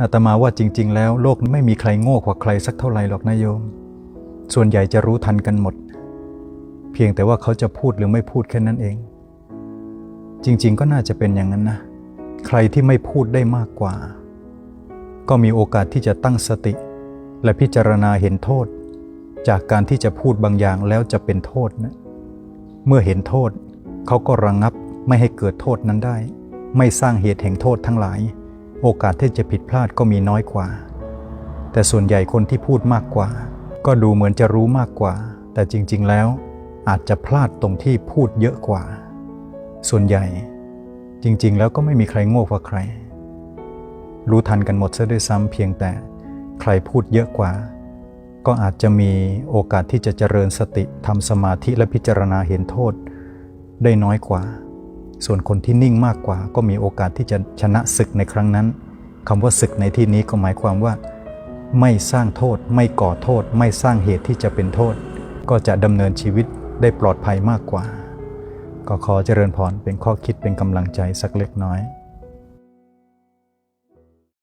อาตมาว่าจริง ๆ แล้วโลกไม่มีใครโง่กว่าใครสักเท่าไหร่หรอกนะโยม ส่วนใหญ่จะรู้ทันกันหมด เพียงแต่ว่าเขาจะพูดหรือไม่พูดแค่นั้นเอง จริง ๆ ก็น่าจะเป็นอย่างนั้นนะ ใครที่ไม่พูดได้มากกว่า ก็มีโอกาสที่จะตั้งสติ และพิจารณาเห็นโทษ จากการที่จะพูดบางอย่างแล้วจะเป็นโทษนะ เมื่อเห็นโทษ เขาก็ระงงับไม่ให้เกิดโทษนั้นได้ ไม่สร้างเหตุแห่งโทษทั้งหลาย โอกาสที่จะผิดพลาดก็มีน้อยกว่า แต่ส่วนใหญ่คนที่พูดมากกว่า ก็ดูเหมือนจะรู้มากกว่า แต่จริง ๆ แล้วอาจจะพลาดตรงที่พูดเยอะกว่า ส่วนใหญ่จริง ๆ แล้วก็ไม่มีใครโง่กว่าใคร รู้ทันกันหมดซะด้วยซ้ำเพียงแต่ใครพูดเยอะกว่า ก็อาจจะมีโอกาสที่จะเจริญสติทำสมาธิและพิจารณาเห็นโทษ ได้น้อยกว่า ส่วนคนที่นิ่งมากกว่า ก็มีโอกาสที่จะชนะศึกในครั้งนั้นคำว่าศึกในที่นี้ก็หมายความว่า ไม่สร้างโทษ ไม่ก่อโทษ ไม่สร้างเหตุที่จะเป็นโทษ ก็จะดำเนินชีวิตได้ปลอดภัยมากกว่า ก็ขอเจริญพรเป็นข้อคิดเป็นกำลังใจสักเล็กน้อย